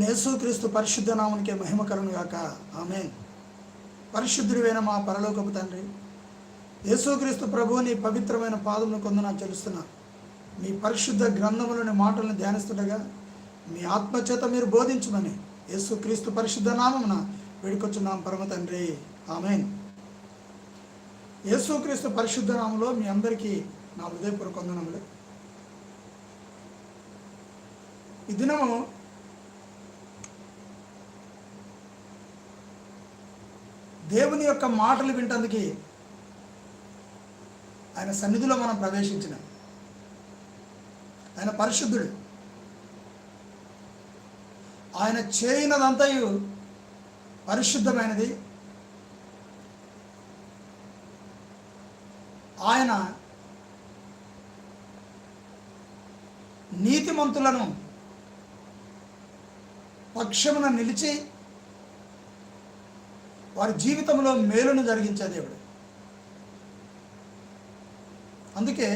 యేసుక్రీస్తు పరిశుద్ధ నామునికే మహిమ గాక. ఆమె పరిశుద్ధుడివైన మా పరలోకపు తండ్రి యేసుక్రీస్తు ప్రభువుని పవిత్రమైన పాదమును కొందన తెలుస్తున్నా. మీ పరిశుద్ధ గ్రంథములోని మాటలను ధ్యానిస్తుండగా మీ ఆత్మచేత మీరు బోధించమని యేసుక్రీస్తు పరిశుద్ధ నామమున వేడుకొచ్చున్నాం పరమ తండ్రి. ఆమెన్. యేసుక్రీస్తు పరిశుద్ధ నామంలో మీ అందరికీ నా హృదయపూర్వక వందనములు. ఈ దినము దేవుని యొక్క మాటలు వింటందుకు ఆయన సన్నిధిలో మనం ప్రవేశించిన. ఆయన పరిశుద్ధుడు. ఆయన చేయనదంతయు పరిశుద్ధమైనది. ఆయన నీతిమంతులను పక్షమున నిలిచి వారి జీవితంలో మేలును జరిగించే దేవుడు. అందుకే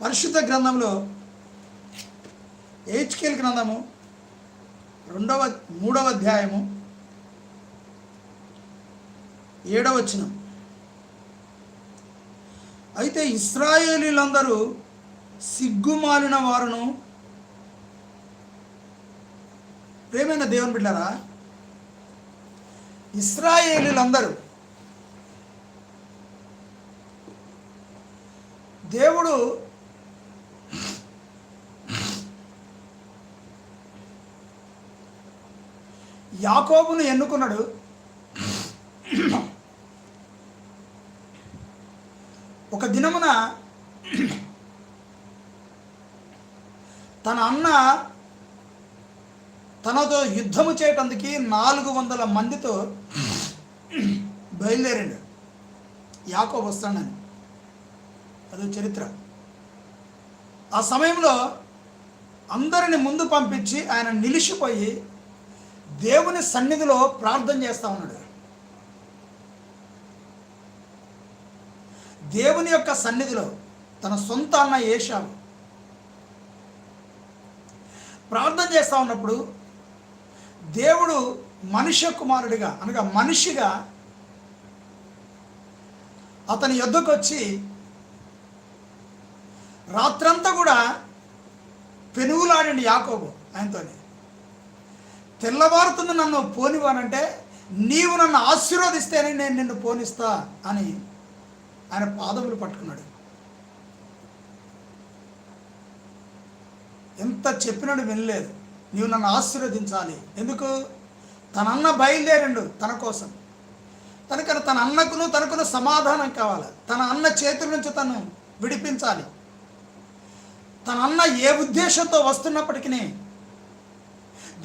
పరిశుద్ధ గ్రంథంలో హెచ్కేల్ గ్రంథము రెండవ మూడవ అధ్యాయము ఏడవ వచనం. అయితే ఇస్రాయేలీలందరూ సిగ్గుమాలిన వారును ప్రేమైన దేవుని బిడ్డారా ఇస్రాయేలీలందరూ దేవుడు యాకోబును ఎన్నుకున్నాడు? ఒక దినమున తన అన్న తనతో యుద్ధము చేయటందుకు నాలుగు వందల మందితో బయలుదేరాడు. యాకో వస్తాడని. అదో చరిత్ర. ఆ సమయంలో అందరిని ముందు పంపించి ఆయన నిలిచిపోయి దేవుని సన్నిధిలో ప్రార్థన చేస్తూ ఉన్నాడు. దేవుని యొక్క సన్నిధిలో తన సొంత అన్న ఏషావు. ప్రార్థన చేస్తూ ఉన్నప్పుడు దేవుడు మనుష్య కుమారుడిగా అనగా మనిషిగా అతని యుద్ధకు వచ్చి రాత్రంతా కూడా పెనుగులాడండి యాకోబు ఆయనతోని. తెల్లవారుతుంది నన్ను పోనివానంటే నీవు నన్ను ఆశీర్వదిస్తేనే నేను నిన్ను పోనిస్తా అని ఆయన పాదములు పట్టుకున్నాడు. ఎంత చెప్పినాడు వినలేదు. నీవు నన్ను ఆశీర్వదించాలి. ఎందుకు? తన అన్న బయలుదేరిండు తన కోసం. తనకని తన అన్నకును తనకును సమాధానం కావాలి. తన అన్న చేతుల నుంచి తను విడిపించాలి. తన అన్న ఏ ఉద్దేశంతో వస్తున్నప్పటికీ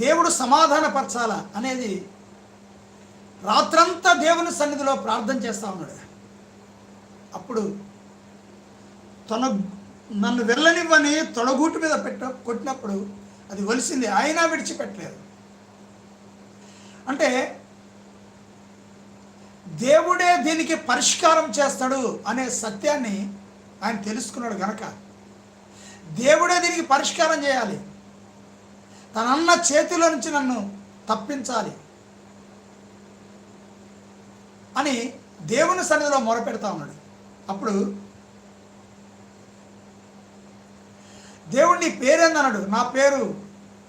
దేవుడు సమాధానపరచాల అనేది రాత్రంతా దేవుని సన్నిధిలో ప్రార్థన చేస్తూ ఉన్నాడు. అప్పుడు తన నన్ను వెళ్ళనివ్వని తొడగూటు మీద పెట్ట కొట్టినప్పుడు అది వలిసింది ఆయన విడిచిపెట్టలేదు. అంటే దేవుడే దీనికి పరిష్కారం చేస్తాడు అనే సత్యాన్ని ఆయన తెలుసుకున్నాడు గనక. దేవుడే దీనికి పరిష్కారం చేయాలి. తనన్న చేతిలో నుంచి నన్ను తప్పించాలి అని దేవుని సన్నిధిలో మొరపెడతా ఉన్నాడు. అప్పుడు దేవుడు నీ పేరేందన్నాడు? నా పేరు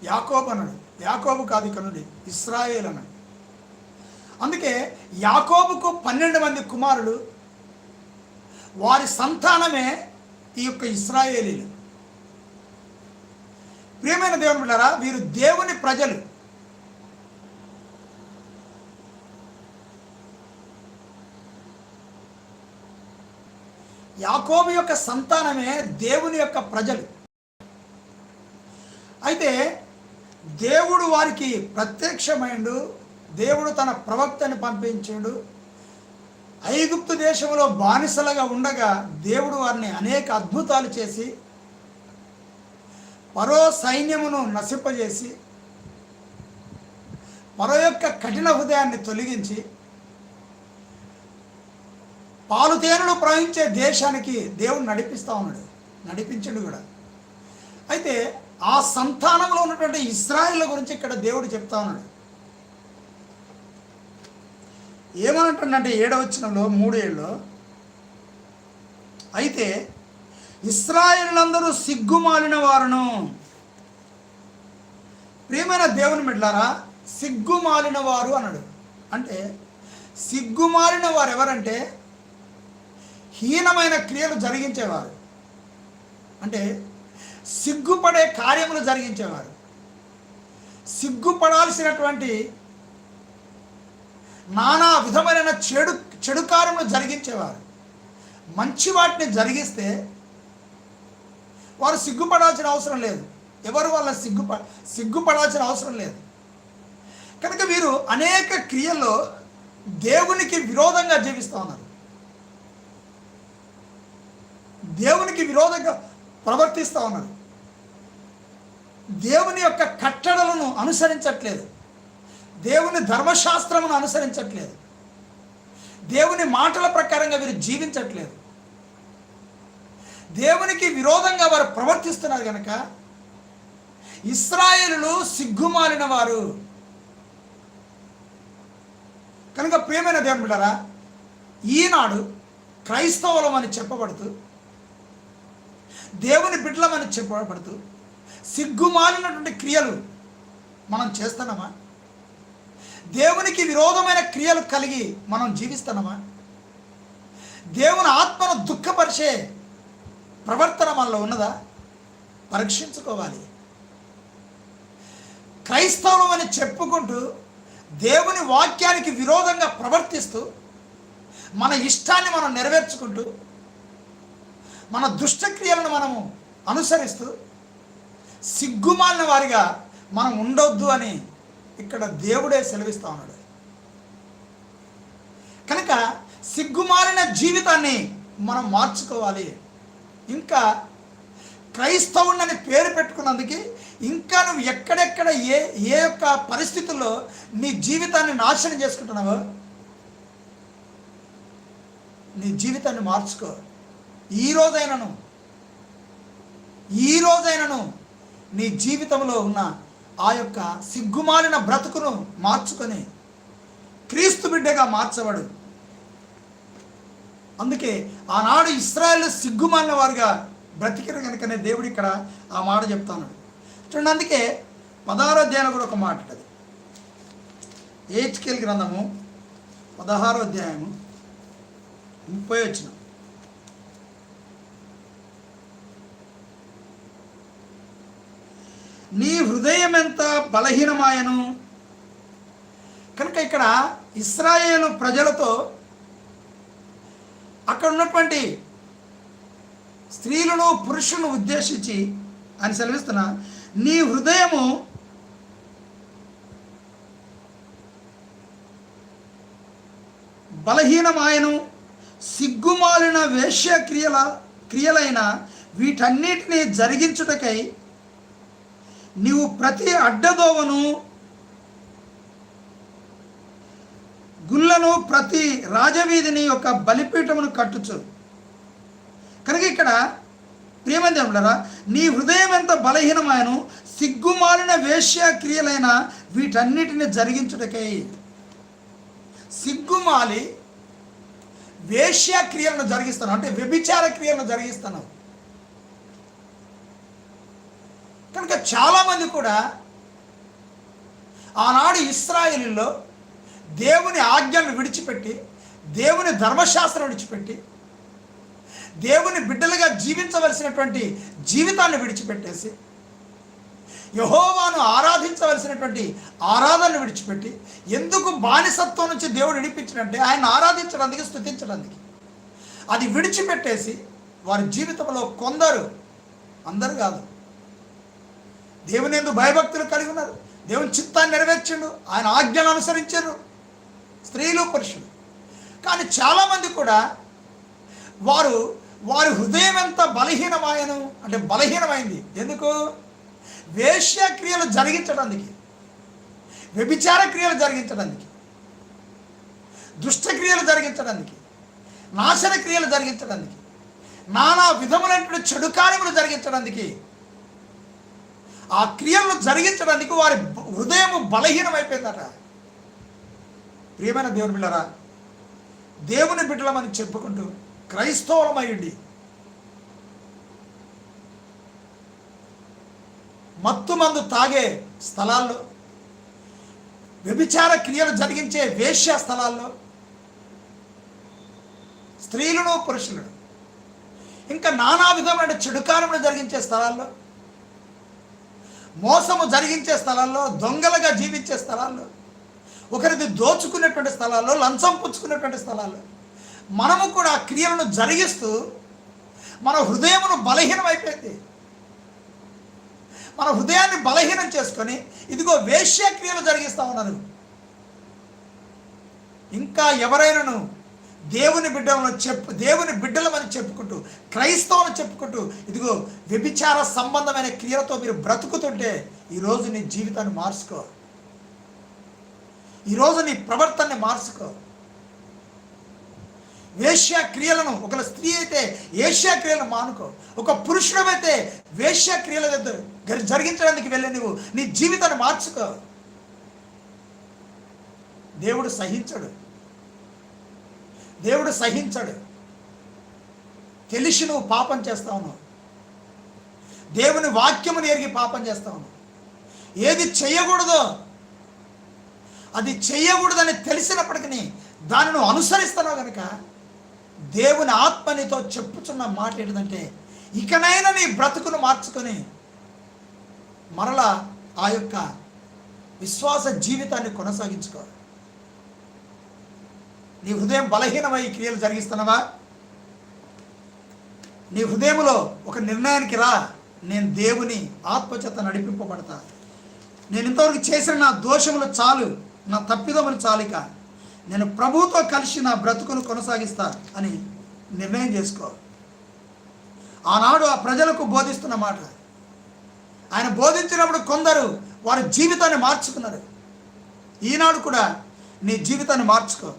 యాకోబు అన్నాడు. యాకోబు కాదు కనుడి ఇస్రాయేల్ అన్నాడు. అందుకే యాకోబుకు పన్నెండు మంది కుమారులు వారి సంతానమే ఈ యొక్క ఇస్రాయేలీలు. ప్రియమైన దేవుని బిడ్డారా వీరు దేవుని ప్రజలు. యాకోబు యొక్క సంతానమే దేవుని యొక్క ప్రజలు. అయితే దేవుడు వారికి ప్రత్యక్షమైండు. దేవుడు తన ప్రవక్తని పంపించాడు. ఐగుప్తు దేశంలో బానిసలుగా ఉండగా దేవుడు వారిని అనేక అద్భుతాలు చేసి పరో సైన్యమును నశింపజేసి పరో యొక్క కఠిన హృదయాన్ని తొలగించి పాలు తేనెలు ప్రవహించే దేశానికి దేవుడు నడిపిస్తూ ఉన్నాడు. నడిపించడు కూడా. అయితే ఆ సంతానంలో ఉన్నటువంటి ఇస్రాయిల్ గురించి ఇక్కడ దేవుడు చెప్తా ఉన్నాడు. ఏమంటుండంటే ఏడవచనంలో మూడు అయితే ఇస్రాయిలందరూ సిగ్గుమాలిన వారును. ప్రియమైన దేవుని మిడ్లారా సిగ్గుమాలిన వారు అన్నాడు. అంటే సిగ్గుమాలిన వారు ఎవరంటే హీనమైన క్రియలు జరిగించేవారు. అంటే సిగ్గుపడే కార్యములు జరిగించేవారు. సిగ్గుపడాల్సినటువంటి నానా విధమైన చెడు చెడు కార్యములు జరిగించేవారు. మంచి వాటిని జరిగిస్తే వారు సిగ్గుపడాల్సిన అవసరం లేదు. ఎవరు వాళ్ళ సిగ్గుప సిగ్గుపడాల్సిన అవసరం లేదు. కనుక వీరు అనేక క్రియల్లో దేవునికి విరోధంగా జీవిస్తూ ఉన్నారు. దేవునికి విరోధంగా ప్రవర్తిస్తూ ఉన్నారు దేవుని యొక్క కట్టడలను అనుసరించట్లేదు. దేవుని ధర్మశాస్త్రమును అనుసరించట్లేదు. దేవుని మాటల ప్రకారంగా వీరు జీవించట్లేదు. దేవునికి విరోధంగా వారు ప్రవర్తిస్తున్నారు కనుక ఇస్రాయేలులు సిగ్గుమాలిన వారు. కనుక ప్రియమైన దేవుడారా ఈనాడు క్రైస్తవులం అని చెప్పబడుతూ దేవుని బిడ్డలమని చెప్పబడుతూ సిగ్గుమాలినటువంటి క్రియలు మనం చేస్తున్నామా? దేవునికి విరోధమైన క్రియలు కలిగి మనం జీవిస్తున్నామా? దేవుని ఆత్మను దుఃఖపరిచే ప్రవర్తన మనలో ఉన్నదా? పరీక్షించుకోవాలి. క్రైస్తవం అని చెప్పుకుంటూ దేవుని వాక్యానికి విరోధంగా ప్రవర్తిస్తూ మన ఇష్టాన్ని మనం నెరవేర్చుకుంటూ మన దుష్టక్రియలను మనము అనుసరిస్తూ సిగ్గుమాలిన వారిగా మనం ఉండొద్దు అని ఇక్కడ దేవుడే సెలవిస్తూ ఉన్నాడు. కనుక సిగ్గుమాలిన జీవితాన్ని మనం మార్చుకోవాలి. ఇంకా క్రైస్తవుడిని పేరు పెట్టుకున్నందుకు ఇంకా నువ్వు ఎక్కడెక్కడ ఏ ఏ యొక్క పరిస్థితుల్లో నీ జీవితాన్ని నాశనం చేసుకుంటున్నావో నీ జీవితాన్ని మార్చుకో. ఈ రోజైనను ఈ రోజైనను నీ జీవితంలో ఉన్న ఆ యొక్క సిగ్గుమాలిన బ్రతుకును మార్చుకొని క్రీస్తు బిడ్డగా మార్చబడు. అందుకే ఆనాడు ఇస్రాయల్ సిగ్గుమాలిన వారుగా బ్రతికిరు కనుకనే దేవుడు ఇక్కడ ఆ మాట చెప్తాను. చూడండి అందుకే పదహారో అధ్యాయం కూడా ఒక మాట అది ఏచ్కేల్ గ్రంథము పదహారో అధ్యాయము ముప్పై వచ్చిన నీ హృదయం ఎంత బలహీనమాయను? కనుక ఇక్కడ ఇస్రాయేలు ప్రజలతో అక్కడ ఉన్నటువంటి స్త్రీలను పురుషులను ఉద్దేశించి అని సెలవిస్తున్నా నీ హృదయము బలహీనమాయను సిగ్గుమాలిన వేశ్య క్రియల క్రియలైన వీటన్నిటినీ జరిగించుటకై నీవు ప్రతి అడ్డదోవను గుళ్ళను ప్రతి రాజవీధిని యొక్క బలిపీఠమును కట్టుచు. కనుక ఇక్కడ ప్రియమందిరా నీ హృదయం ఎంత బలహీనమాయను సిగ్గుమాలిన వేశ్య క్రియలైన వీటన్నిటిని జరిగించుటకై. సిగ్గుమాలి వేశ్య క్రియలను జరిగిస్తాను అంటే వ్యభిచార క్రియలను జరిగిస్తాను. కనుక చాలామంది కూడా ఆనాడు ఇస్రాయేలీలో దేవుని ఆజ్ఞలను విడిచిపెట్టి దేవుని ధర్మశాస్త్రం విడిచిపెట్టి దేవుని బిడ్డలుగా జీవించవలసినటువంటి జీవితాన్ని విడిచిపెట్టేసి యహోవాను ఆరాధించవలసినటువంటి ఆరాధనను విడిచిపెట్టి ఎందుకు బానిసత్వం నుంచి దేవుడు విడిపించినట్టే ఆయన ఆరాధించడానికి స్థుతించడానికి అది విడిచిపెట్టేసి వారి జీవితంలో కొందరు అందరు కాదు దేవుని ఎందు భయభక్తులు కలిగి ఉన్నారు. దేవుని చిత్తాన్ని నెరవేర్చిండు. ఆయన ఆజ్ఞలు అనుసరించారు. స్త్రీలు పురుషులు. కానీ చాలామంది కూడా వారు వారి హృదయం ఎంత బలహీనమాయను అంటే బలహీనమైంది. ఎందుకు? వేశ్యక్రియలు జరిగించడానికి వ్యభిచార క్రియలు జరిగించడానికి దుష్టక్రియలు జరిగించడానికి నాశన క్రియలు జరిగించడానికి నానా విధములైనటువంటి చెడు కార్యములు జరిగించడానికి ఆ క్రియలను జరిగించడానికి వారి హృదయం బలహీనమైపోయిందట ప్రియమైన దేవుని బిళ్ళరా దేవుని బిడ్డలమని చెప్పుకుంటూ క్రైస్తవులమయ్యండి. మత్తు మందు తాగే స్థలాల్లో వ్యభిచార క్రియలు జరిగించే వేశ్య స్థలాల్లో స్త్రీలను పురుషులను ఇంకా నానా విధమైన చెడుకారములు జరిగించే స్థలాల్లో మోసము జరిగించే స్థలాల్లో దొంగలుగా జీవించే స్థలాల్లో ఒకరిది దోచుకునేటువంటి స్థలాల్లో లంచం పుచ్చుకునేటువంటి స్థలాల్లో మనము కూడా ఆ క్రియలను జరిగిస్తూ మన హృదయమును బలహీనమైపోయింది. మన హృదయాన్ని బలహీనం చేసుకొని ఇదిగో వేశ్య క్రియలు జరిగిస్తా ఉన్నారు ఇంకా ఎవరైనాను దేవుని బిడ్డలను చెప్పు దేవుని బిడ్డలమని చెప్పుకుంటూ క్రైస్తవులు చెప్పుకుంటూ ఇదిగో వ్యభిచార సంబంధమైన క్రియలతో మీరు బ్రతుకుతుంటే ఈరోజు నీ జీవితాన్ని మార్చుకో. ఈరోజు నీ ప్రవర్తనని మార్చుకో. వేశ్య క్రియలను ఒక స్త్రీ అయితే ఏష్యా క్రియలను మానుకో. ఒక పురుషుడమైతే వేశ్య క్రియల దగ్గర జరిగించడానికి వెళ్ళి నువ్వు నీ జీవితాన్ని మార్చుకో. దేవుడు సహించడు. దేవుడు సహించడు. తెలిసి నువ్వు పాపం చేస్తా ఉన్నావు. దేవుని వాక్యమును ఎరిగి పాపం చేస్తా ఉన్నావు. ఏది చేయకూడదో అది చేయకూడదని తెలిసినప్పటికీ దాన్ని నువ్వు అనుసరిస్తున్నావు కనుక దేవుని ఆత్మనితో చెప్పుచున్న మాట ఏంటంటే ఇకనైనా నీ బ్రతుకును మార్చుకొని మరలా ఆ యొక్క విశ్వాస జీవితాన్ని కొనసాగించుకో నీ హృదయం బలహీనమై క్రియలు జరిగిస్తున్నావా? నీ హృదయంలో ఒక నిర్ణయానికి రా. నేను దేవుని ఆత్మచేత నడిపింపబడతా. నేను ఇంతవరకు చేసిన నా దోషములు చాలు నా తప్పిదములు చాలిక. నేను ప్రభుతో కలిసి నా బ్రతుకును కొనసాగిస్తా అని నిర్ణయం చేసుకో. ఆనాడు ఆ ప్రజలకు బోధిస్తున్న మాట. ఆయన బోధించినప్పుడు కొందరు వారి జీవితాన్ని మార్చుకున్నారు. ఈనాడు కూడా నీ జీవితాన్ని మార్చుకో.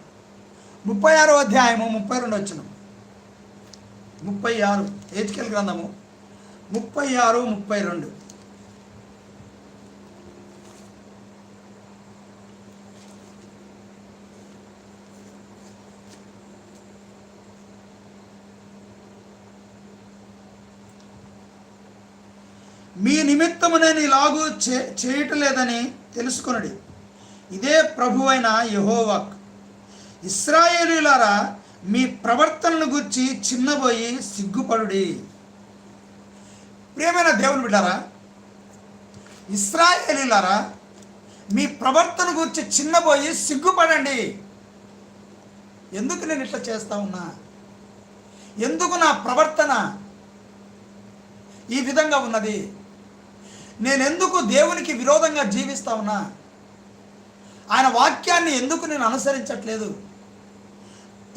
ముప్పై ఆరో అధ్యాయము ముప్పై రెండు వచ్చిన. ముప్పై ఆరు ఏజ్కెల్ గ్రంథము? ముప్పై ఆరు ముప్పై రెండు. మీ నిమిత్తము నేను ఇలాగూ చే చేయటలేదని తెలుసుకొనడి. ఇదే ప్రభువైన యహోవాక్. ఇస్రాయేలీలారా మీ ప్రవర్తనను గురించి చిన్నబోయి సిగ్గుపడుడి. ప్రియమైన దేవుని బిడ్డారా ఇస్రాయేలీలారా మీ ప్రవర్తన గురించి చిన్నబోయి సిగ్గుపడండి. ఎందుకు నేను ఇట్లా చేస్తా ఉన్నా? ఎందుకు నా ప్రవర్తన ఈ విధంగా ఉన్నది? నేనెందుకు దేవునికి విరోధంగా జీవిస్తా ఉన్నా? ఆయన వాక్యాన్ని ఎందుకు నేను అనుసరించట్లేదు?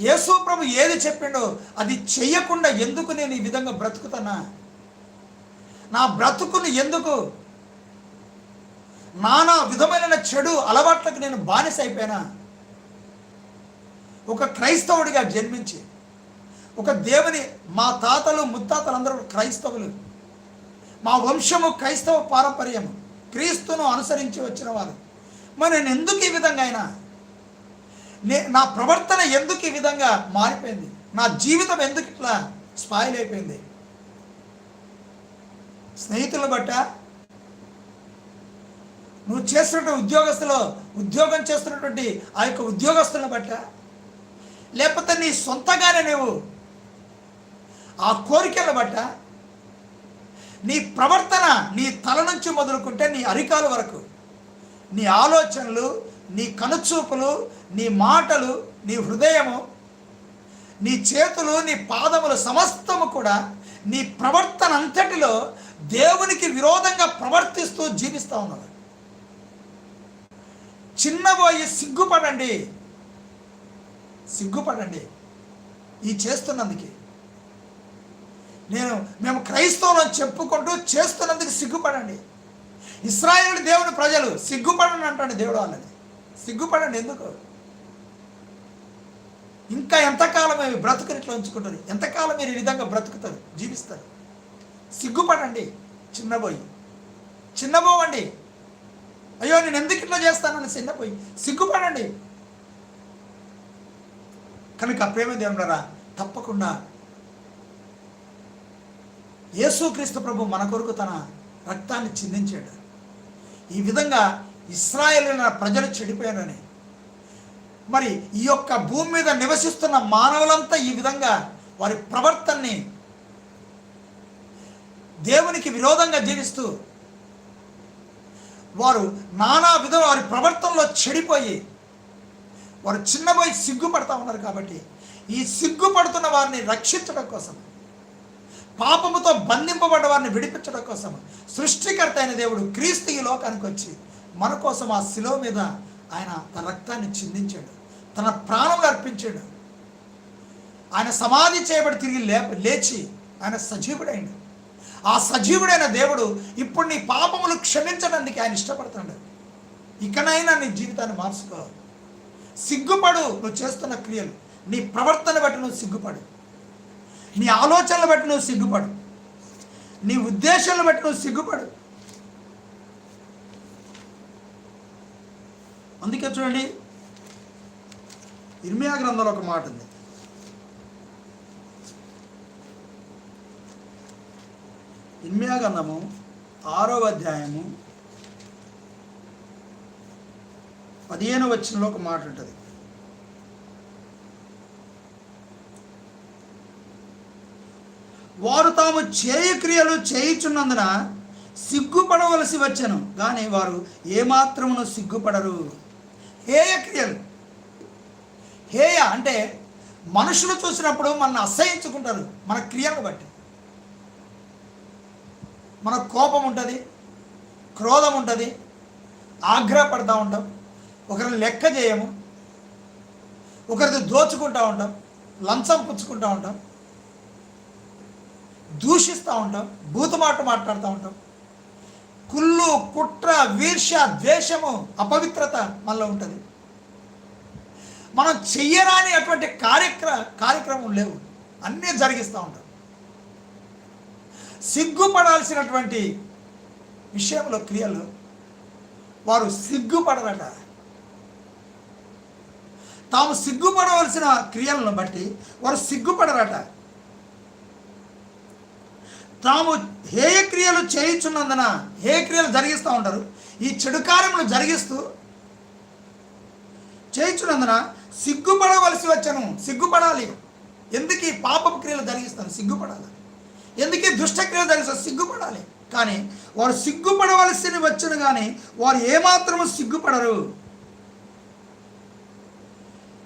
యేసు ప్రభు ఏది చెప్పిండో అది చెయ్యకుండా ఎందుకు నేను ఈ విధంగా బ్రతుకుతానా నా బ్రతుకుని ఎందుకు? నానా విధమైన చెడు అలవాట్లకు నేను బానిస అయిపోయినా ఒక క్రైస్తవుడిగా జన్మించి ఒక దేవుని మా తాతలు ముత్తాతలు అందరూ క్రైస్తవులు. మా వంశము క్రైస్తవ పారంపర్యము క్రీస్తును అనుసరించి వచ్చిన వారు. మరి నేను ఎందుకు ఈ విధంగా అయినా? నే నా ప్రవర్తన ఎందుకు ఈ విధంగా మారిపోయింది? నా జీవితం ఎందుకు ఇట్లా స్పాయిల్ అయిపోయింది? స్నేహితులను బట్ట నువ్వు చేస్తున్నటువంటి ఉద్యోగస్తులు ఉద్యోగం చేస్తున్నటువంటి ఆ యొక్క ఉద్యోగస్తులను బట్ట లేకపోతే నీ సొంతగానే నువ్వు ఆ కోరికల బట్ట నీ ప్రవర్తన నీ తల నుంచి మొదలుకుంటే నీ అరికాల వరకు నీ ఆలోచనలు నీ కనుచూపులు నీ మాటలు నీ హృదయము నీ చేతులు నీ పాదములు సమస్తము కూడా నీ ప్రవర్తన అంతటిలో దేవునికి విరోధంగా ప్రవర్తిస్తూ జీవిస్తూ ఉన్నది. చిన్నబోయి సిగ్గుపడండి. సిగ్గుపడండి. ఈ చేస్తున్నందుకే. నేను మేము క్రైస్తవులను చెప్పుకుంటూ చేస్తున్నందుకు సిగ్గుపడండి. ఇస్రాయేల్ దేవుని ప్రజలు సిగ్గుపడండి అంటాడు దేవుడు వాళ్ళని సిగ్గుపడండి ఎందుకు? ఇంకా ఎంతకాలం అవి బ్రతుకుని ఇట్లా ఉంచుకుంటారు ఎంతకాలం మీరు ఈ విధంగా బ్రతుకుతారు జీవిస్తారు? సిగ్గుపడండి చిన్నబోయి. చిన్నబోవండి. అయ్యో నేను ఎందుకు ఇట్లా చేస్తానని చిన్నపోయి సిగ్గుపడండి. కనుక ప్రేమ దేవుడరా తప్పకుండా యేసుక్రీస్తు ప్రభు మన కొరకు తన రక్తాన్ని చిందించాడు. ఈ విధంగా ఇస్రాయేల్ ప్రజలు చెడిపోయానని మరి ఈ యొక్క భూమి మీద నివసిస్తున్న మానవులంతా ఈ విధంగా వారి ప్రవర్తనని దేవునికి విరోధంగా జీవిస్తూ వారు నానా విధ వారి ప్రవర్తనలో చెడిపోయి వారు చిన్నపోయి సిగ్గుపడతా ఉన్నారు కాబట్టి ఈ సిగ్గుపడుతున్న వారిని రక్షించడం కోసం పాపముతో బంధింపబడ్డ వారిని విడిపించడం కోసం సృష్టికర్త అయిన దేవుడు క్రీస్తు ఈ లోకానికి వచ్చి మన కోసం ఆ శిలో మీద ఆయన తన రక్తాన్ని చిందించాడు. తన ప్రాణం అర్పించాడు. ఆయన సమాధి చేయబడి తిరిగి లే లేచి ఆయన సజీవుడైండు. ఆ సజీవుడైన దేవుడు ఇప్పుడు నీ పాపములు క్షమించడానికి ఆయన ఇష్టపడుతున్నాడు. ఇకనైనా నీ జీవితాన్ని మార్చుకో. సిగ్గుపడు నువ్వు చేస్తున్న క్రియలు. నీ ప్రవర్తన బట్టి నువ్వు సిగ్గుపడు. నీ ఆలోచనలు బట్టి నువ్వు సిగ్గుపడు. నీ ఉద్దేశాలను బట్టి నువ్వు సిగ్గుపడు. అందుకే చూడండి ఇర్మియా గ్రంథంలో ఒక మాట ఉంది. ఇర్మియా గ్రంథము ఆరో అధ్యాయము పదిహేను వచ్చినలో ఒక మాట ఉంటుంది. వారు తాము చేయ క్రియలు చేయుచున్నందున సిగ్గుపడవలసి వచ్చను కానీ వారు ఏమాత్రమును సిగ్గుపడరు. హేయ క్రియలు. హేయ అంటే మనుషులు చూసినప్పుడు మనల్ని అసహించుకుంటారు మన క్రియలను బట్టి. మన కోపం ఉంటుంది క్రోధం ఉంటుంది ఆగ్రహపడతా ఉంటాం ఒకరిని లెక్క చేయము ఒకరిది దోచుకుంటూ ఉంటాం లంచం పుచ్చుకుంటూ ఉంటాం దూషిస్తూ ఉంటాం బూతుమాట మాట్లాడుతూ ఉంటాం. కుళ్ళు కుట్ర వీర్ష ద్వేషము అపవిత్రత మనలో ఉంటుంది. మనం చెయ్యరాని అటువంటి కార్యక్ర కార్యక్రమం లేవు. అన్నీ జరిగిస్తూ ఉంటాం. సిగ్గుపడాల్సినటువంటి విషయంలో క్రియలు వారు సిగ్గుపడరట. తాము సిగ్గుపడవలసిన క్రియలను బట్టి వారు సిగ్గుపడరట. తాము హేయ క్రియలు చేయించున్నందున హేయ క్రియలు జరిగిస్తూ ఉంటారు. ఈ చెడు కార్యములు జరిగిస్తూ చేయించున్నందున సిగ్గుపడవలసి వచ్చాను. సిగ్గుపడాలి. ఎందుకు ఈ పాపపు క్రియలు జరిగిస్తాను సిగ్గుపడాలి. ఎందుకు దుష్టక్రియలు జరిగిస్తాను సిగ్గుపడాలి. కానీ వారు సిగ్గుపడవలసిన వచ్చును కానీ వారు ఏమాత్రము సిగ్గుపడరు.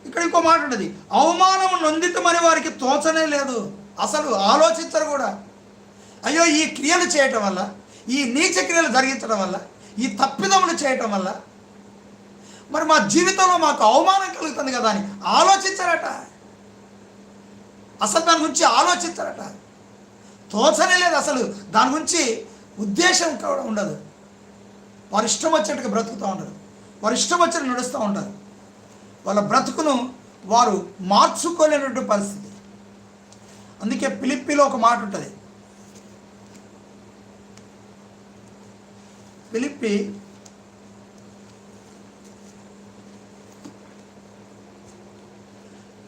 ఇక్కడ ఇంకో మాట ఉంటుంది. అవమానము నొందితమని వారికి తోచనే లేదు. అసలు ఆలోచించరు కూడా. అయ్యో ఈ క్రియలు చేయటం వల్ల ఈ నీచ క్రియలు జరిగించడం వల్ల ఈ తప్పిదములు చేయటం వల్ల మరి మా జీవితంలో మాకు అవమానం కలుగుతుంది కదా అని ఆలోచించరట. అసలు దాని గురించి ఆలోచించరట. తోచనే లేదు అసలు. దాని గురించి ఉద్దేశం కూడా ఉండదు. వారు ఇష్టం వచ్చేట్టుగా బ్రతుకుతూ ఉండరు. వారు ఇష్టం వచ్చినట్టు నడుస్తూ ఉండరు. వాళ్ళ బ్రతుకును వారు మార్చుకోలేనటువంటి పరిస్థితి. అందుకే పిలిప్పిలో ఒక మాట ఉంటుంది. పిలిపి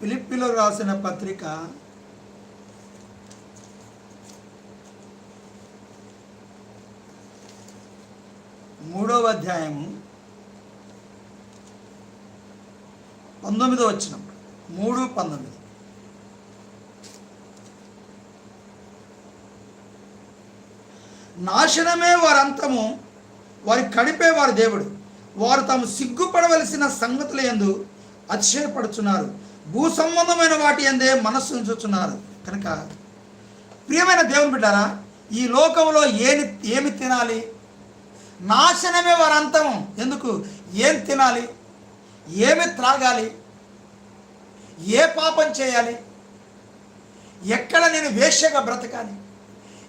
పిలిప్పిలో రాసిన పత్రిక. మూడవ అధ్యాయము. పంతొమ్మిదో వచ్చిన మూడు పంతొమ్మిది. నాశనమే వారంతము. వారి కడిపే వారి దేవుడు. వారు తాము సిగ్గుపడవలసిన సంగతుల ఎందు అతిశయపడుచున్నారు. భూ సంబంధమైన వాటి ఎందే మనస్సు ఉంచుతున్నారు కనుక ప్రియమైన దేవుని బిడ్డారా ఈ లోకంలో ఏమి ఏమి తినాలి? నాశనమే వారి ఎందుకు? ఏం తినాలి? ఏమి త్రాగాలి? ఏ పాపం చేయాలి? ఎక్కడ నేను వేశ్యగా బ్రతకాలి?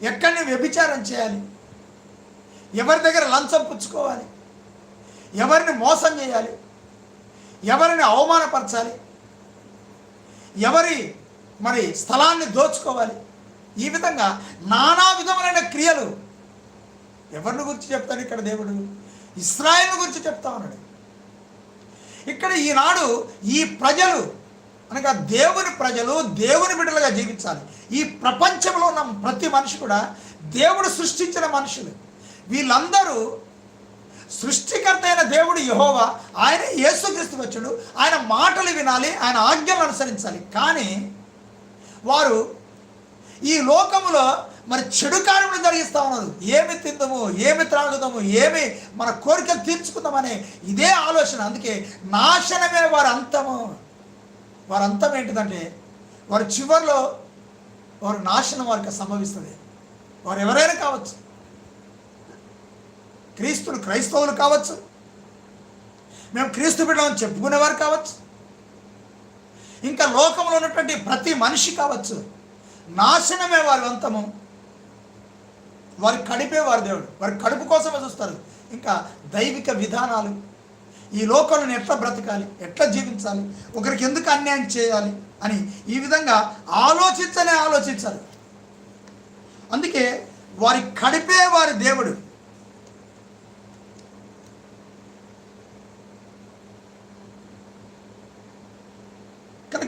ఎక్కడ నేను వ్యభిచారం చేయాలి? ఎవరి దగ్గర లంచం పుచ్చుకోవాలి? ఎవరిని మోసం చేయాలి? ఎవరిని అవమానపరచాలి? ఎవరి మరి స్థలాన్ని దోచుకోవాలి? ఈ విధంగా నానా విధములైన క్రియలు ఎవరిని గురించి చెప్తాడు ఇక్కడ దేవుడు? ఇస్రాయేల్ గురించి చెప్తా ఉన్నాడు. ఇక్కడ ఈనాడు ఈ ప్రజలు అనగా దేవుని ప్రజలు దేవుని బిడ్డలుగా జీవించాలి. ఈ ప్రపంచంలో ఉన్న ప్రతి మనిషి కూడా దేవుడు సృష్టించిన మనుషులు. వీళ్ళందరూ సృష్టికర్త అయిన దేవుడు యహోవా ఆయన యేసుక్రీస్తు వచ్చాడు ఆయన మాటలు వినాలి ఆయన ఆజ్ఞలు అనుసరించాలి. కానీ వారు ఈ లోకములో మరి చెడు కార్యములు జరిగిస్తా ఉన్నారు. ఏమి తిందాము ఏమి త్రాగుదాము ఏమి మన కోరికలు తీర్చుకుందామనే ఇదే ఆలోచన. అందుకే నాశనమే వారి అంతము వారి అంతం ఏంటిదంటే వారి చివరిలో వారి నాశనం వారికి సంభవిస్తుంది. వారు ఎవరైనా కావచ్చు. క్రీస్తులు క్రైస్తవులు కావచ్చు. మేము క్రీస్తు బిడ్డలను చెప్పుకునేవారు కావచ్చు. ఇంకా లోకంలో ఉన్నటువంటి ప్రతి మనిషి కావచ్చు. నాశనమే వారి అంతము. వారి కడిపే వారి దేవుడు. వారి కడుపు కోసమే చూస్తారు. ఇంకా దైవిక విధానాలు. ఈ లోకంలో ఎట్లా బ్రతకాలి? ఎట్లా జీవించాలి? ఒకరికి ఎందుకు అన్యాయం చేయాలి? అని ఈ విధంగా ఆలోచించనే ఆలోచించాలి. అందుకే వారి కడిపే వారి దేవుడు.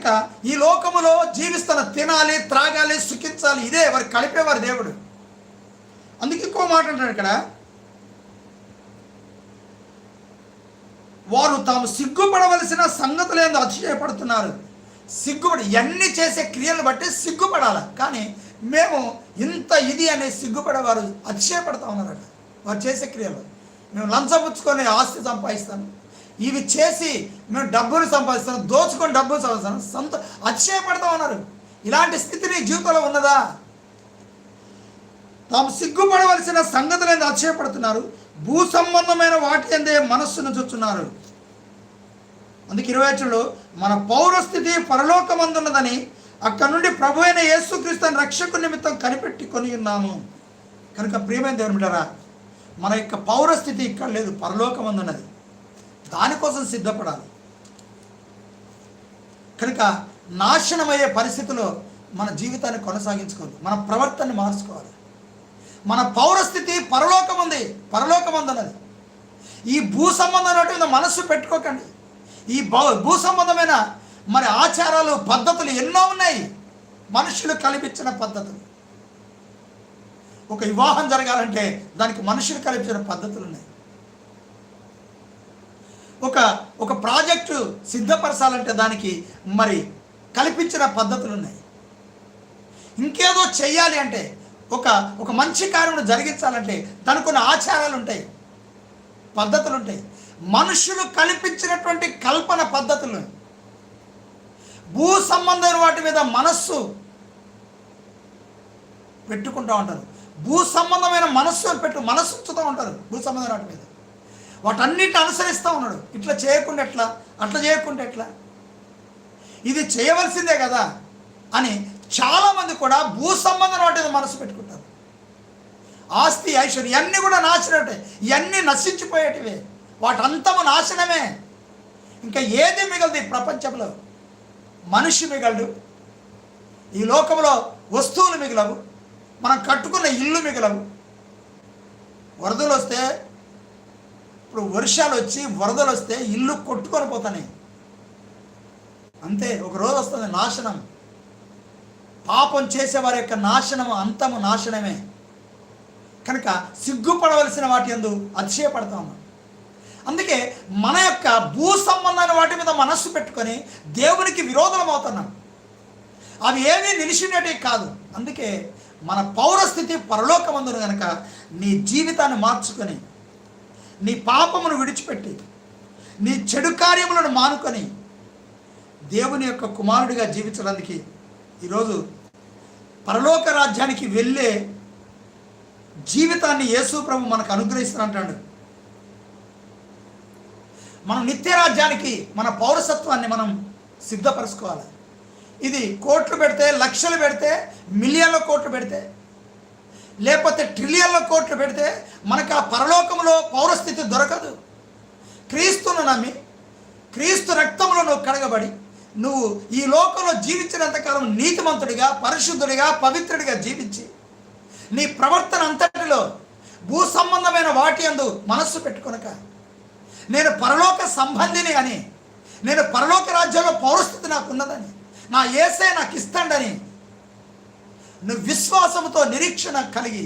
కనుక ఈ లోకములో జీవిస్తున్న తినాలి త్రాగాలి సుఖించాలి ఇదే వారు కలిపేవారు దేవుడు. అందుకే ఎక్కువ మాట అంటాడు ఇక్కడ. వారు తాము సిగ్గుపడవలసిన సంగతులు ఏందో అతిశయపడుతున్నారు. సిగ్గుపడి ఎన్ని చేసే క్రియలు బట్టి సిగ్గుపడాలి. కానీ మేము ఇంత ఇది అనే సిగ్గుపడేవారు అతిశయపడతా ఉన్నారట. వారు చేసే క్రియలు. మేము లంచపుచ్చుకొని ఆస్తి సంపాదిస్తాను ఇవి చేసి మేము డబ్బులు సంపాదిస్తాను దోచుకొని డబ్బులు సంపాదిస్తాను సొంత అతిశయపడతా ఉన్నారు. ఇలాంటి స్థితి నీ జీవితంలో ఉన్నదా? తాము సిగ్గుపడవలసిన సంగతులను అతిశయపడుతున్నారు. భూ సంబంధమైన వాటి అందే మనస్సును చూస్తున్నారు. అందుకే ఇరవై వచ్చంలో మన పౌరస్థితి పరలోకమందున్నదని అక్కడ నుండి ప్రభు అయిన యేసుక్రీస్తు రక్షకు నిమిత్తం కనిపెట్టి కొని ఉన్నాము. కనుక ప్రియమైన దేవుని మన యొక్క పౌరస్థితి ఇక్కడ లేదు పరలోకమందున్నది. దానికోసం సిద్ధపడాలి. కనుక నాశనమయ్యే పరిస్థితిలో మన జీవితాన్ని కొనసాగించుకోవాలి. మన ప్రవర్తనని మార్చుకోవాలి. మన పౌరస్థితి పరలోకం ఉంది. పరలోకం ఉందన్నది ఈ భూ సంబంధమైనటువంటి మనస్సు పెట్టుకోకండి. ఈ భూ- భూ సంబంధమైన మరి ఆచారాలు పద్ధతులు ఎన్నో ఉన్నాయి. మనుషులు కల్పించిన పద్ధతులు. ఒక వివాహం జరగాలంటే దానికి మనుషులు కల్పించిన పద్ధతులు ఉన్నాయి. ఒక ఒక ప్రాజెక్టు సిద్ధపరచాలంటే దానికి మరి కల్పించిన పద్ధతులు ఉన్నాయి ఇంకేదో చెయ్యాలి అంటే ఒక ఒక మంచి కార్యం జరిగించాలంటే దానికి కొన్ని ఆచారాలు ఉంటాయి పద్ధతులు ఉంటాయి మనుషులు కల్పించినటువంటి కల్పన పద్ధతులు. భూ సంబంధమైన వాటి మీద మనస్సు పెట్టుకుంటూ ఉంటారు. భూ సంబంధమైన మనస్సు పెట్టు మనస్సు ఉంచుతూ ఉంటారు భూ సంబంధమైన వాటి మీద. వాటన్నిటిని అనుసరిస్తూ ఉన్నాడు. ఇట్లా చేయకుండా ఎట్లా? అట్లా చేయకుండా ఎట్లా? ఇది చేయవలసిందే కదా అని చాలామంది కూడా భూ సంబంధం వాటి మనసు పెట్టుకుంటారు. ఆస్తి ఐశ్వర్యం ఇవన్నీ కూడా నాశనటే ఇవన్నీ నశించిపోయేటివే. వాటంతము నాశనమే. ఇంకా ఏది మిగలదు ఈ ప్రపంచంలో? మనిషి మిగలడు. ఈ లోకంలో వస్తువులు మిగలవు. మనం కట్టుకున్న ఇల్లు మిగలవు. వరదలు వస్తే ఇప్పుడు వర్షాలు వచ్చి వరదలు వస్తే ఇల్లు కొట్టుకొని పోతున్నాయి అంతే ఒక రోజు వస్తుంది నాశనం. పాపం చేసేవారి యొక్క నాశనము అంతము నాశనమే. కనుక సిగ్గుపడవలసిన వాటి ఎందు అతిశయపడతా ఉన్నాం. అందుకే మన యొక్క భూ సంబంధమైన వాటి మీద మనస్సు పెట్టుకొని దేవునికి విరోధం అవుతున్నాం. అవి ఏమీ నిలిచినట్టే కాదు. అందుకే మన పౌరస్థితి పరలోకమందును కనుక నీ జీవితాన్ని మార్చుకొని నీ పాపమును విడిచిపెట్టి నీ చెడు కార్యములను మానుకొని దేవుని యొక్క కుమారుడిగా జీవించడానికి ఈరోజు పరలోక రాజ్యానికి వెళ్ళే జీవితాన్ని యేసు ప్రభు మనకు అనుగ్రహిస్తున్నట్టాడు మనం నిత్య రాజ్యానికి మన పౌరసత్వాన్ని మనం సిద్ధపరచుకోవాలి. ఇది కోట్లు పెడితే లక్షలు పెడితే మిలియన్ల కోట్లు పెడితే లేకపోతే ట్రిలియన్ల కోట్లు పెడితే మనకు ఆ పరలోకంలో పౌరస్థితి దొరకదు. క్రీస్తును నమ్మి క్రీస్తు రక్తంలో నువ్వు కడగబడి నువ్వు ఈ లోకంలో జీవించినంతకాలం నీతిమంతుడిగా పరిశుద్ధుడిగా పవిత్రుడిగా జీవించి నీ ప్రవర్తన అంతటిలో భూ సంబంధమైన వాటి అందు మనస్సు పెట్టుకొనక నేను పరలోక సంబంధిని అని నేను పరలోక రాజ్యంలో పౌరస్థితి నాకు ఉన్నదని నా ఏసే నాకు ఇస్తాడని నువ్వు విశ్వాసంతో నిరీక్షణ కలిగి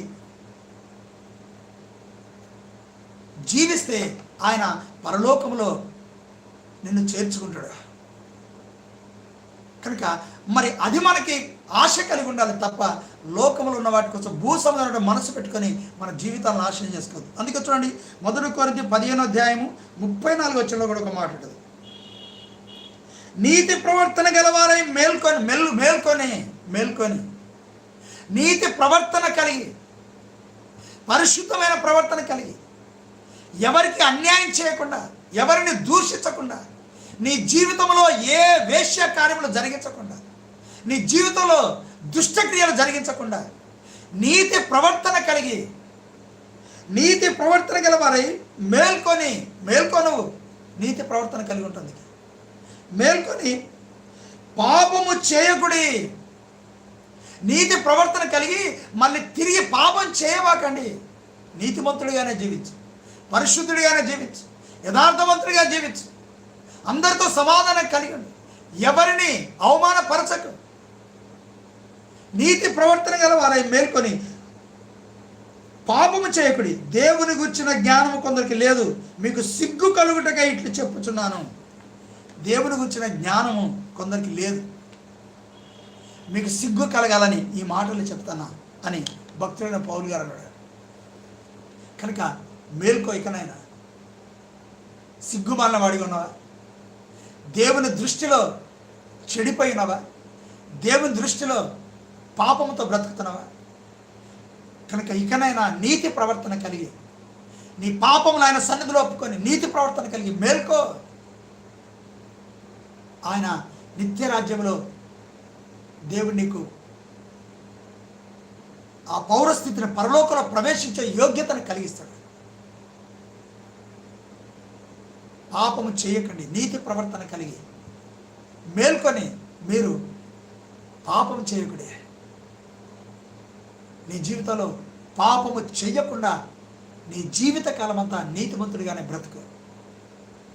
జీవిస్తే ఆయన పరలోకంలో నిన్ను చేర్చుకుంటాడు. కనుక మరి అది మనకి ఆశ కలిగి ఉండాలి తప్ప లోకంలో ఉన్న వాటి కోసం భూ సంబంధమైన మనసు పెట్టుకొని మన జీవితాలను నాశనం చేసుకోవద్దు. అందుకే చూడండి మొదటి కొరింథీ పదిహేనో అధ్యాయము ముప్పై నాలుగు వచ్చంలో కూడా ఒక మాట ఉంటుంది. నీతి ప్రవర్తన గలవారై మేల్కొని మెల్ మేల్కొని మేల్కొని నీతి ప్రవర్తన కలిగి పరిశుద్ధమైన ప్రవర్తన కలిగి ఎవరికి అన్యాయం చేయకుండా ఎవరిని దూషించకుండా నీ జీవితంలో ఏ వేశ్య కార్యములు జరిగించకుండా నీ జీవితంలో దుష్టక్రియలు జరిగించకుండా నీతి ప్రవర్తన కలిగి నీతి ప్రవర్తన గల వారై మేల్కొని మేల్కొనవు నీతి ప్రవర్తన కలిగి ఉంటుంది మేల్కొని పాపము చేయకుడి. నీతి ప్రవర్తన కలిగి మళ్ళీ తిరిగి పాపం చేయవాకండి. నీతిమంతుడిగానే జీవించు. పరిశుద్ధుడిగానే జీవించు. యథార్థవంతుడిగా జీవించు. అందరితో సమాధానం కలిగి ఎవరిని అవమానపరచకు. నీతి ప్రవర్తన గల వారై మేల్కొని పాపము చేయకుడి. దేవుని గుర్చిన జ్ఞానము కొందరికి లేదు. మీకు సిగ్గు కలుగుటగా ఇట్లు చెప్పుచున్నాను. దేవుని గుర్చిన జ్ఞానము కొందరికి లేదు. మీకు సిగ్గు కలగాలని ఈ మాటలు చెప్తానా? అని భక్తుడైన పౌలు గారు అన్నాడు. కనుక మేల్కో ఇకనైనా. సిగ్గుమాలిన వాడిగా ఉన్నావా? దేవుని దృష్టిలో చెడిపోయినవా దేవుని దృష్టిలో పాపముతో బ్రతుకుతున్నావా? కనుక ఇకనైనా నీతి ప్రవర్తన కలిగి నీ పాపములు ఆయన సన్నిధిలో ఒప్పుకొని నీతి ప్రవర్తన కలిగి మేల్కో. ఆయన నిత్య రాజ్యంలో దేవుడు నీకు ఆ పౌరస్థితిని పరలోకంలో ప్రవేశించే యోగ్యతను కలిగిస్తాడు. పాపము చేయకండి నీతి ప్రవర్తన కలిగి మేల్కొని మీరు పాపం చేయకుడే. నీ జీవితంలో పాపము చెయ్యకుండా నీ జీవిత కాలం అంతా నీతిమంతుడిగానే బ్రతుకు.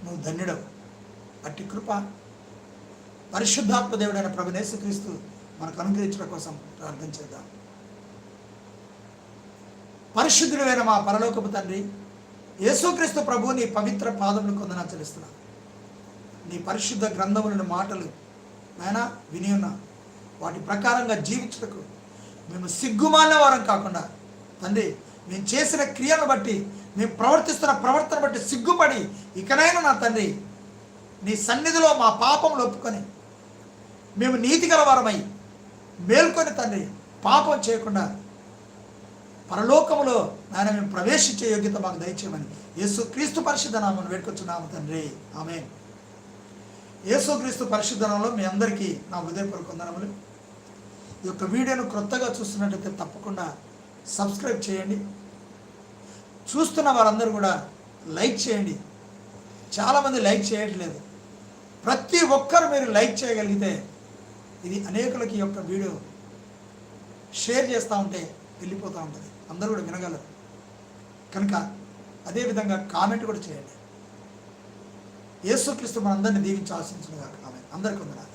నువ్వు ధన్యుడవు. అట్టి కృప పరిశుద్ధాత్మ దేవుడైన ప్రభు యేసుక్రీస్తు మనకు అనుగ్రహించడం కోసం ప్రార్థన చేద్దాం. పరిశుద్ధుడైన మా పరలోకపు తండ్రి యేసుక్రీస్తు ప్రభు నీ పవిత్ర పాదములు కొందనా చెల్లిస్తున్నా. నీ పరిశుద్ధ గ్రంథములను మాటలు నాయన విని ఉన్నా వాటి ప్రకారంగా జీవించుటకు మేము సిగ్గుమాలిన వారం కాకుండా తండ్రి మేము చేసిన క్రియను బట్టి మేము ప్రవర్తిస్తున్న ప్రవర్తన బట్టి సిగ్గుపడి ఇకనైనా నా తండ్రి నీ సన్నిధిలో మా పాపములు ఒప్పుకొని మేము నీతి వారమై మేల్కొని తండ్రి పాపం చేయకుండా పరలోకములో నాయన మేము ప్రవేశించే యోగ్యత మాకు దయచేయమని యేసు క్రీస్తు పరిశుద్ధ నామను వేడుకొచ్చున్నాము తండ్రి. ఆమె యేసు క్రీస్తు పరిశుద్ధనామంలో మీ అందరికీ నా హృదయపూర్వక వందనములు. ఈ యొక్క వీడియోను క్రొత్తగా చూస్తున్నట్టయితే తప్పకుండా సబ్స్క్రైబ్ చేయండి. చూస్తున్న వారందరూ కూడా లైక్ చేయండి. చాలామంది లైక్ చేయట్లేదు. ప్రతి ఒక్కరు మీరు లైక్ చేయగలిగితే ఇది అనేకులకి ఈ యొక్క వీడియో. షేర్ చేస్తూ ఉంటే వెళ్ళిపోతూ ఉంటుంది. అందరూ కూడా వినగలరు. కనుక అదేవిధంగా కామెంట్ కూడా చేయండి. యేసుక్రీస్తు మనందరినీ దీవించి ఆశించుగా ఆమె. అందరికీ ఉందన్నారు